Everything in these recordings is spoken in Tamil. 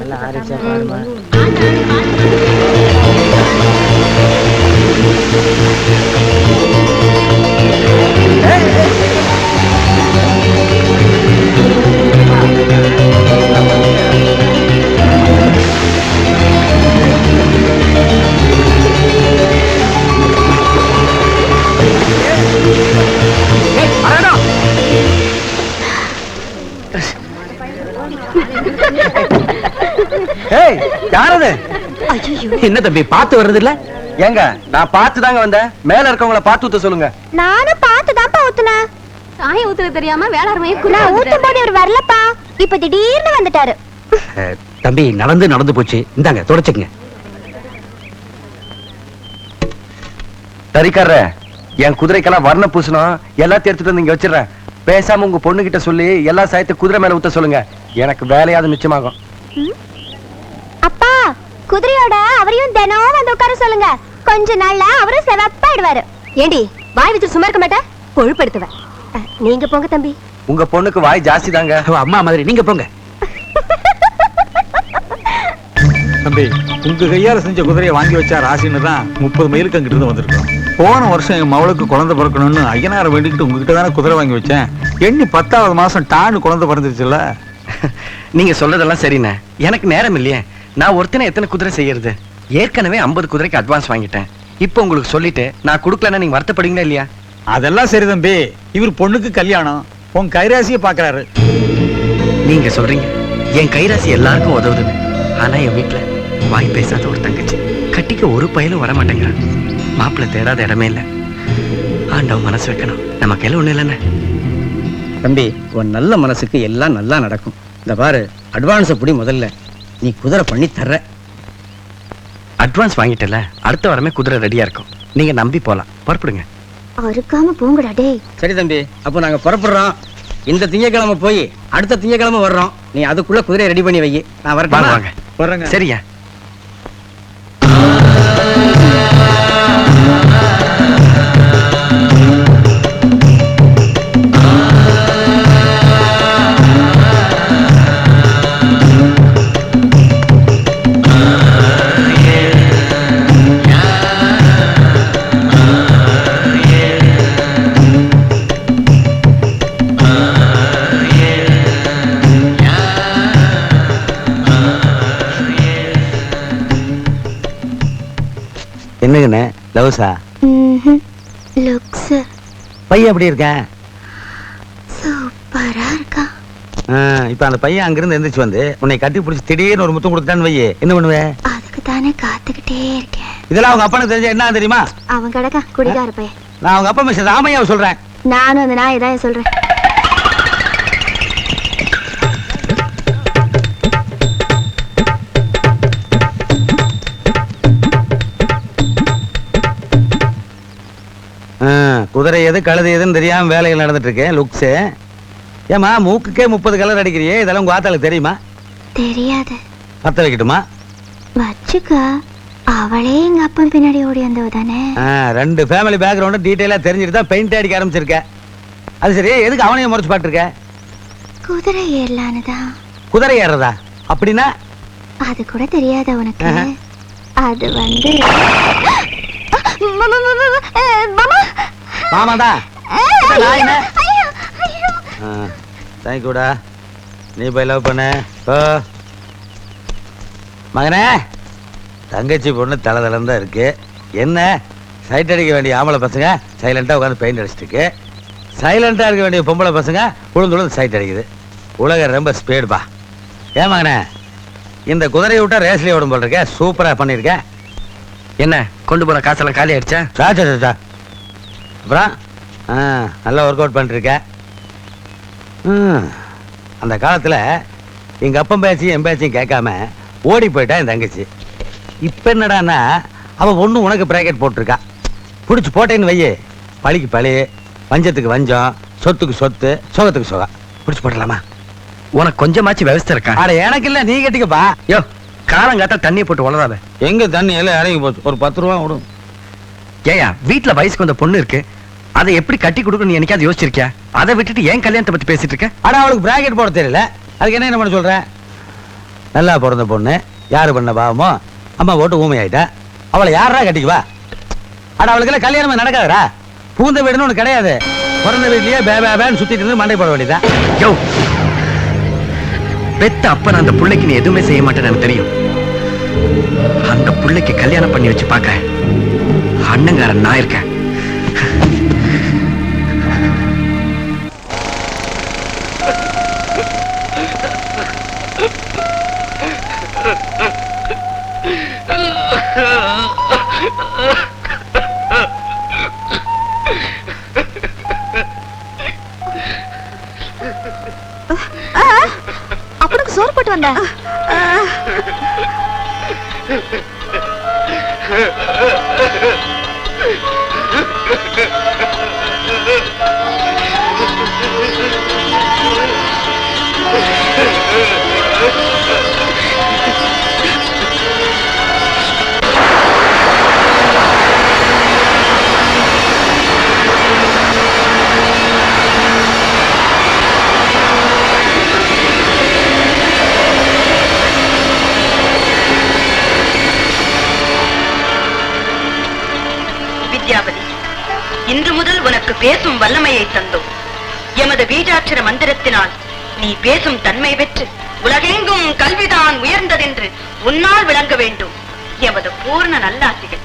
நல்லா ஆரிச்சா பாருமா. யாரது? என்ன தம்பி பார்த்து வர்றது இல்ல ஏங்க நான் பார்த்து தாங்க வந்தேன். மேல இருக்கவங்கள பார்த்து ஊத்த சொல்லுங்க. நானும் பார்த்து தான்ப்பா ஊத்துனேன். சாயம் ஊத்துறது தெரியாம வேளாண்மையை நான் ஊத்தும் போது இவர் வரலப்பா. இப்ப திடீர்னு வந்துட்டாரு. தம்பி நடந்து நடந்து போச்சு. இந்தாங்க தொடச்சுங்க தறிக்காரர என் குதிரைக்கெல்லாம் வர்ண பூசணும். எல்லாத்தையும் எடுத்துட்டு வந்து இங்க வச்சிடுறேன். பேசாம உங்க பொண்ணு கிட்ட சொல்லி எல்லா சாயத்தை குதிரை மேல ஊத்த சொல்லுங்க. எனக்கு வேலையாவது மிச்சமாகும். அப்பா குதிரையோட அவரையும் தினம் வந்து உட்கார சொல்லுங்க. கொஞ்ச நாள்ல அவரும் செவப்பாயிடுவாரு. ஏண்டி வாய் வச்சு சும்மா இருக்க மாட்டேன் கொழுப்படுத்துவேன் அஹ், நீங்க போங்க தம்பி. உங்க பொண்ணுக்கு வாய் ஜாஸ்தி தாங்க அம்மா மாதிரி நீங்க போங்க. தம்பி உங்க கையால செஞ்ச குதிரையை வாங்கி வச்சா ராசின்னு தான் முப்பது மைலுக்கு அங்கிட்டு இருந்து வந்திருக்கோம். போன வருஷம் என் மவளுக்கு குழந்தை பிறக்கணும்னு ஐயனார வேண்டிக்கிட்டு உங்ககிட்ட தானே குதிரை வாங்கி வச்சேன். எண்ணி பத்தாவது மாசம் டான்னு குழந்தை பிறந்துருச்சுல்ல. நீங்க சொல்றதெல்லாம் சரிண்ணே. எனக்கு நேரம் இல்லையே. நான் ஒருத்தனை எத்தனை குதிரை செய்யறது? ஏற்கனவே 50 குதிரைக்கு அட்வான்ஸ் வாங்கிட்டேன். இப்போ உங்களுக்கு சொல்லிட்டு நான் கொடுக்கலன்னா நீங்க வருத்தப்படுவீங்களா இல்லையா? அதெல்லாம் சரி தம்பி. இவர் பொண்ணுக்கு கல்யாணம். உன் கைராசியை பாக்குறாரு நீங்க சொல்றீங்க. என் கைராசி எல்லாருக்கும் உதவுதுன்னு ஆனா என் வீட்டுல வாய் பேசாத ஒரு தங்கச்சி. கட்டிக்க ஒரு பயலும் வர மாட்டேங்கிறான் மாப்பிள்ளை தேடாத இடமே இல்ல. ஆண்டவன் மனசு வைக்கணும். நமக்கு எல்லாம் ஒண்ணு இல்லைன்னு தம்பி உன் நல்ல மனசுக்கு எல்லாம் நல்லா நடக்கும். இந்த பாரு அட்வான்ஸை புடி முதல்ல. நீ குதிரை பண்ணி தர்ற. அட்வான்ஸ் வாங்கிட்டல அடுத்த வாரமே குதிரை ரெடியா இருக்கும். நீங்க நம்பி போலாம். புறப்படுங்க. அறுக்காம போங்கடா டேய். சரி தம்பி அப்போ நாங்க புறப்படுறோம். இந்த திங்கக்கிழமை போய் அடுத்த திங்கக்கிழமை வர்றோம். நீ அதுக்குள்ள குதிரையை ரெடி பண்ணி வை. நான் வரேன் வாங்க வர்றேங்க சரியா? என்னங்கண்ணே? லவ்ஸா லுக்ஸ் பையன் எப்படி இருக்கேன்? சூப்பரா இருக்கா இப்ப அந்த பையன் அங்கிருந்து எந்திரிச்சு வந்து உன்னை கட்டி பிடிச்சி திடீர்னு ஒரு முத்தம் கொடுத்தான்னு வையே. என்ன பண்ணுவேன் அதுக்கு தானே காத்துக்கிட்டே இருக்கேன். இதெல்லாம் அவங்க அப்பனுக்கு தெரிஞ்ச என்ன தெரியுமா? அவன் கிடக்கா குடிகார பையன். நான் அவங்க அப்பா மிஸ்டர் ராமையாவை சொல்றேன். நானும் அந்த நாயை தான் சொல்றேன். குதிரை எது கழுது எதுன்னு தெரியாம வேலைகள் நடந்துட்டு இருக்கு லுக்ஸ் ஏமா மூக்குக்கே முப்பது கலர் அடிக்கிறியே இதெல்லாம் உங்க ஆத்தாளுக்கு தெரியுமா? தெரியாது. பத்த வைக்கட்டுமா? வச்சுக்க அவளே எங்க அப்பன் பின்னாடி ஓடி வந்தவ தானே. ஆ, ரெண்டு ஃபேமிலி பேக்ரவுண்டும் டீட்டெயிலா தெரிஞ்சுட்டு தான் பெயிண்ட் அடிக்க ஆரம்பிச்சிருக்க. அது சரி எதுக்கு அவனையும் முறைச்சு பாட்டுருக்க குதிரை ஏறலான்னு தான். குதிரை ஏறுறதா? அப்படின்னா? அது கூட தெரியாத உனக்கு? ஆஹா. அது வந்து அஹ், ஐயோ. தேங்க்யூடா நீ போய் லவ் பண்ணு. ஓ மகனே தங்கச்சி பொண்ணு தலை தான் இருக்கு. என்ன? சைட் அடிக்க வேண்டிய ஆம்பளை பசங்க சைலண்டா உட்காந்து பெயிண்ட் அடிச்சிட்டு இருக்கு சைலண்டா இருக்க வேண்டிய பொம்பளை பசங்க உளுந்து உளுந்து சைட் அடிக்குது. உலகம் ரொம்ப ஸ்பீடுப்பா ஏன் மகனே? இந்த குதிரையை விட்டா ரேஸ்லயே ஓடும் போல் இருக்க. சூப்பரா பண்ணிருக்க என்ன கொண்டு போற காசெல்லாம் காலி ஆயிடுச்சா? சா சா சா, சா அப்புறம் ஆ நல்லா ஒர்க் அவுட் பண்ணிருக்க ம், அந்த காலத்தில் எங்கள் அப்பன் பேச்சையும் என் பேச்சையும் கேட்காம ஓடி போயிட்டா என் தங்கச்சி. இப்போ என்னடான்னா அவள் ஒன்று உனக்கு ப்ராக்கெட் போட்டிருக்கா. பிடிச்சி போட்டேன்னு வையே பழிக்கு பழி வஞ்சத்துக்கு வஞ்சம் சொத்துக்கு சொத்து சுகத்துக்கு சுகம். புடிச்சு போடலாமா உனக்கு கொஞ்சமாச்சு விவசாய இருக்கா? அட எனக்கு இல்லை நீ கட்டிக்கப்பா. யோ காலங்காத்தா தண்ணி போட்டு வளராத எங்க தண்ணி எல்லாம் இறங்கி போச்சு. ஒரு பத்து ரூபா விடும் ஏயா வீட்ல வயசுக்கு வந்த பொண்ணு இருக்கு. அதை எப்படி கட்டி கொடுக்கணும் நீ என்னைக்காவது யோசிச்சிருக்கியா? அதை விட்டுட்டு ஏன் கல்யாணத்தை பத்தி பேசிட்டு இருக்க? அட அவளுக்கு பிராக்கெட் போட தெரியல. அதுக்கு என்ன என்ன பண்ண சொல்ற? நல்லா பிறந்த பொண்ணு. யாரு பண்ண பாவமோ? அம்மா போட்டு ஊமை ஆயிட்டா அவளை யாரா கட்டிக்குவா அட அவளுக்கெல்லாம் கல்யாணமே நடக்காதுடா. பூந்த வீடுன்னு ஒண்ணு கிடையாது. பிறந்த வீட்லயே பே பேன்னு சுத்திட்டு இருந்து மண்டை போட வேண்டியதா யோ! பெத்த அப்ப நான் அந்த புள்ளைக்கு நீ எதுவுமே செய்ய மாட்டேன்னு எனக்கு தெரியும். அந்த புள்ளைக்கு கல்யாணம் பண்ணி வச்சு பார்க்க. அண்ணங்காரன் நான் இருக்கேன். அப்பனுக்கு சோறு போட்டு வந்த வித்யாபதி இன்று முதல் உனக்கு பேசும் வல்லமையை தந்தோம். எமது பீஜாட்சர மந்திரத்தினால் நீ பேசும் தன்மை பெற்று உலகெங்கும் கல்விதான் உயர்ந்ததென்று உன்னால் விளங்க வேண்டும். எமது பூர்ண நல்லாசிகள்.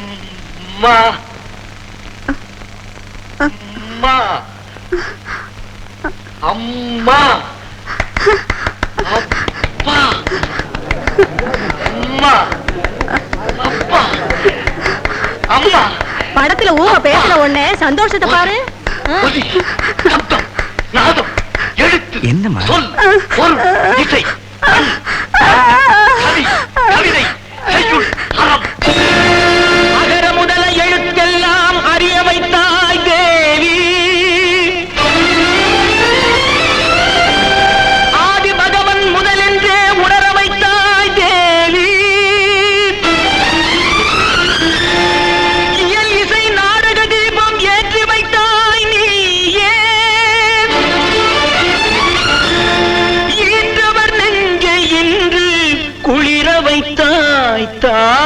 அம்மா அம்மா அம்மா. அப்பா. அம்மா. அப்பா. அம்மா. படத்துல ஊம பேசுற உடனே சந்தோஷத்தை பாரு. சப்தம் நாதம் எழுத்து என்னம்மா? சொல் பொருள் இசை. tá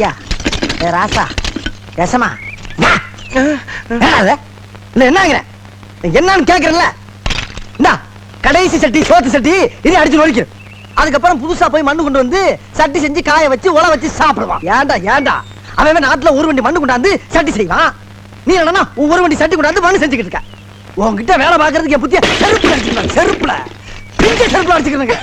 ஐயா ஏ ராசா யசமா என்னன்னு கேக்குறல இந்தா கடைசி சட்டி சோத்து சட்டி இது அடிச்சு நொழிக்கு அதுக்கப்புறம் புதுசா போய் மண்ணு கொண்டு வந்து சட்டி செஞ்சு காய வச்சு உல வச்சு சாப்பிடுவான் ஏன்டா ஏன்டா? அவன் நாட்டுல ஒரு வண்டி மண்ணு கொண்டாந்து சட்டி செய்வான் நீ என்னன்னா ஒரு வண்டி சட்டி கொண்டாந்து மண்ணு செஞ்சுக்கிட்டு இருக்க. உன்கிட்ட வேலை பாக்குறதுக்கு என் புத்திய செருப்புல செருப்புல. பிஞ்ச செருப்புல அடிச்சுக்கிறேங்க